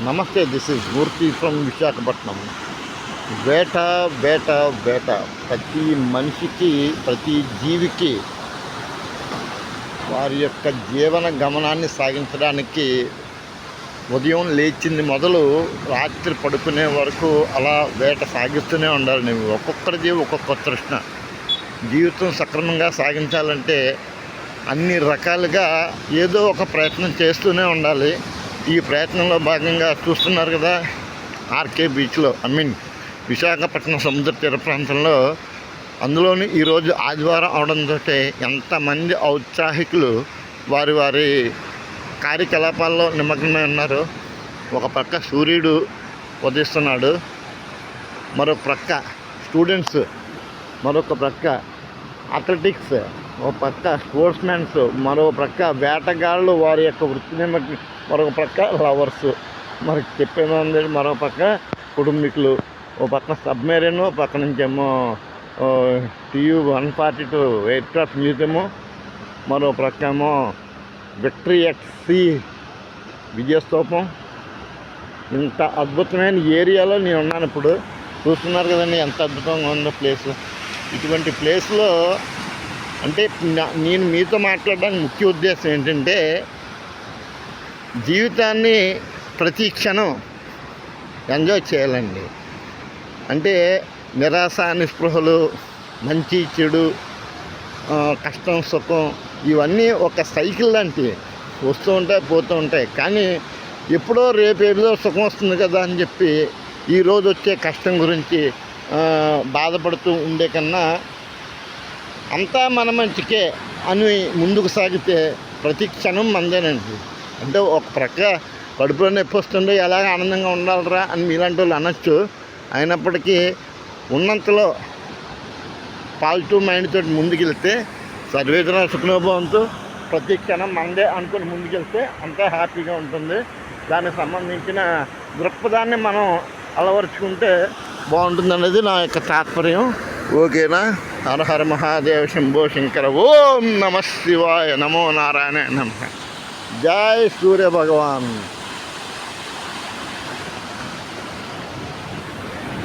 నమస్తే this is Murthy from Visakhapatnam వేట వేట వేట ప్రతి మనిషికి ప్రతి జీవికి వారి యొక్క జీవన గమనాన్ని సాగించడానికి ఉదయం లేచింది మొదలు రాత్రి పడుకునే వరకు అలా వేట సాగిస్తూనే ఉండాలి నువ్వు ఒక్కొక్కరిది ఒక్కొక్క తృష్ణ జీవితం సక్రమంగా సాగించాలంటే అన్ని రకాలుగా ఏదో ఒక ప్రయత్నం చేస్తూనే ఉండాలి. ఈ ప్రయత్నంలో భాగంగా చూస్తున్నారు కదా ఆర్కే బీచ్లో ఐ మీన్ విశాఖపట్నం సముద్ర తీర ప్రాంతంలో. అందులోని ఈరోజు ఆదివారం అవడంతో ఎంతమంది ఔత్సాహికులు వారి వారి కార్యకలాపాల్లో నిమగ్నమై ఉన్నారు. ఒక పక్క సూర్యుడు ఉదయిస్తున్నాడు మరొక ప్రక్క స్టూడెంట్స్ మరొక ప్రక్క అథ్లెటిక్స్ ఒక పక్క స్పోర్ట్స్ మ్యాన్స్ మరో ప్రక్క వేటగాళ్ళు వారి యొక్క వృత్తిని బట్టి మరొక ప్రక్క లవర్స్. మరి చెప్పేమంది మరో పక్క కుటుంబీకులు ఓ పక్క సబ్మెరీన్ ఓ పక్క నుంచేమో TU one forty two aircraft museum మరో ప్రక్క ఏమో విక్టరీ ఎక్సీ విజయస్తూపం. ఇంత అద్భుతమైన ఏరియాలో నేను ఉన్నాను ఇప్పుడు. చూస్తున్నారు కదండి ఎంత అద్భుతంగా ఉందో ప్లేస్ ఇటువంటి ప్లేస్లో అంటే నేను మీతో మాట్లాడడానికి ముఖ్య ఉద్దేశం ఏంటంటే జీవితాన్ని ప్రతి క్షణం ఎంజాయ్ చేయాలండి. అంటే నిరాశ నిస్పృహలు మంచి చెడు కష్టం సుఖం ఇవన్నీ ఒక సైకిల్ లాంటివి. వస్తూ ఉంటాయి పోతూ ఉంటాయి. కానీ ఎప్పుడో రేపు ఏదో సుఖం వస్తుంది కదా అని చెప్పి ఈరోజు వచ్చే కష్టం గురించి బాధపడుతూ ఉండే కన్నా అంతా మన మంచికే అని ముందుకు సాగితే ప్రతి క్షణం మందేనండి. అంటే ఒక ప్రక్క కడుపులో నొప్పి వస్తుండే ఎలాగ ఆనందంగా ఉండాలిరా అని మీలాంటి వాళ్ళు అనొచ్చు. అయినప్పటికీ ఉన్నంతలో పాజిటివ్ మైండ్ తోటి ముందుకెళ్తే సర్వేదన సుఖనోభవంతో ప్రతి క్షణం మందే అనుకుని ముందుకెళ్తే అంతా హ్యాపీగా ఉంటుంది. దానికి సంబంధించిన దృక్పథాన్ని మనం అలవరుచుకుంటే బాగుంటుంది అనేది నా యొక్క తాత్పర్యం. ఓకేనా? హరహర మహాదేవ శంభో శంకర. ఓం నమ శివాయ నమో నారాయణ నమ. జై సూర్య భగవాన్.